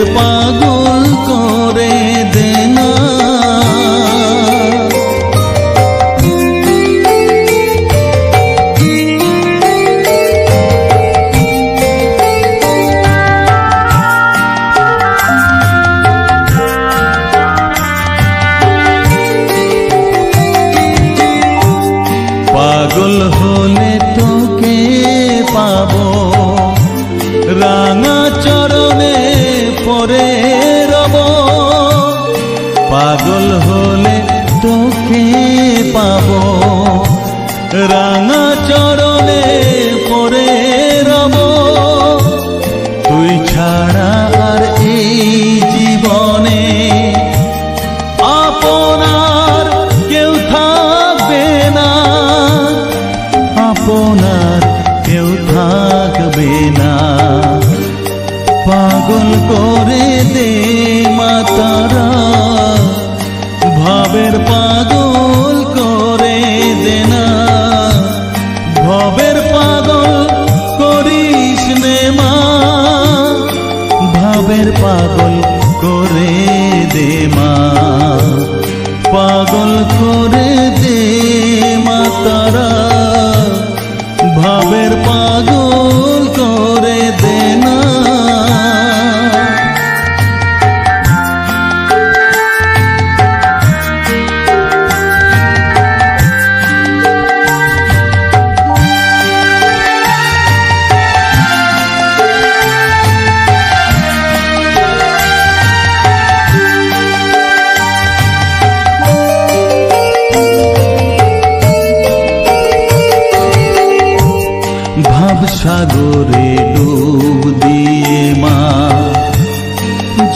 ভাবের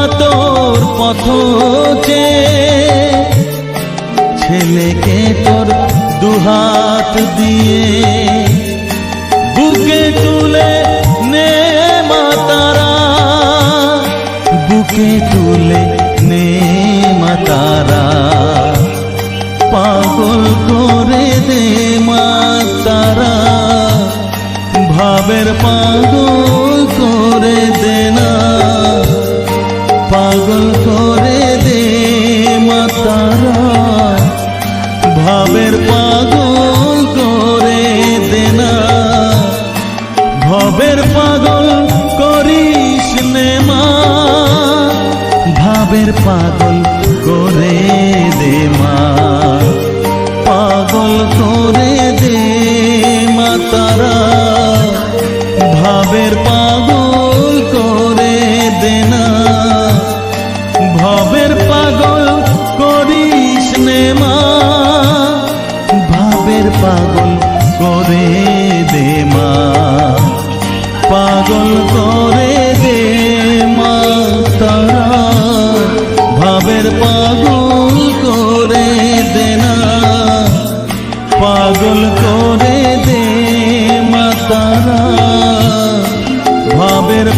মাতর পথ যে। ছেলেকে তোর দুহাত দিয়ে বুকে তুলে পাগল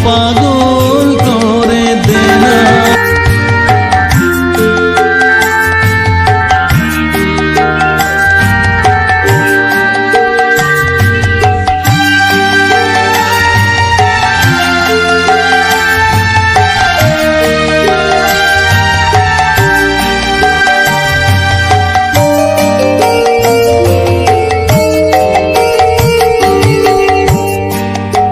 পাগল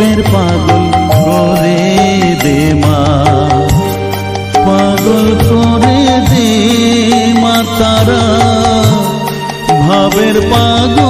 ভাবের পাগল করে দে মা। পাগল করে দে মা তারা। ভাবের পাগল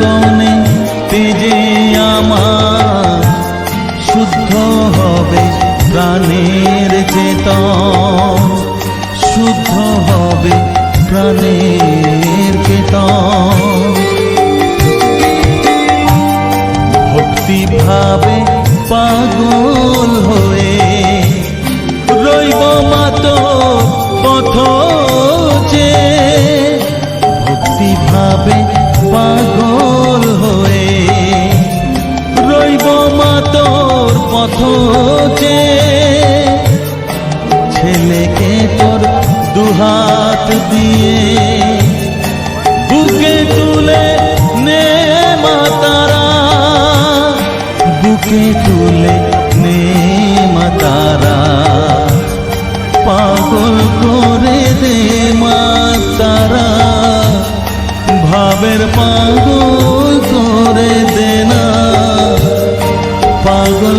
রতনে তেজে আমার শুদ্ধ হবে প্রাণের চেতন। শুদ্ধ হবে প্রাণের চেতন। ভক্তি ভাবে পাগল হয়ে রইব মাত পথ যে ভক্তি ভাবে পাগল তোর পথ যে ছেলেকে তোর দুহাত দিয়ে বুকে তুলে নে মা তারা বুকে তুলে নে মা তারা পাগল করে দে মাতারা। ভাবের পাগল পাগল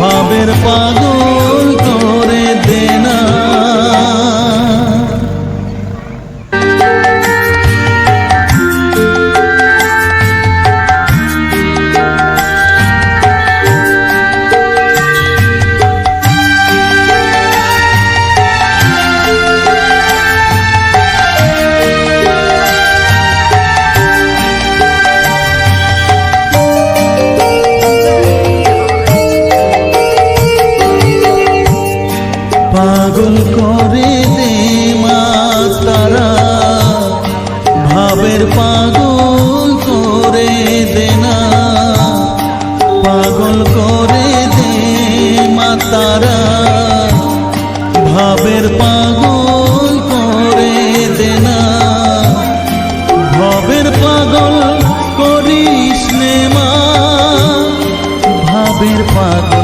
ভাবের পাগল। ভাবের পাগল করে দেনা ভাবের পাগল করিস মা। ভাবের পাগল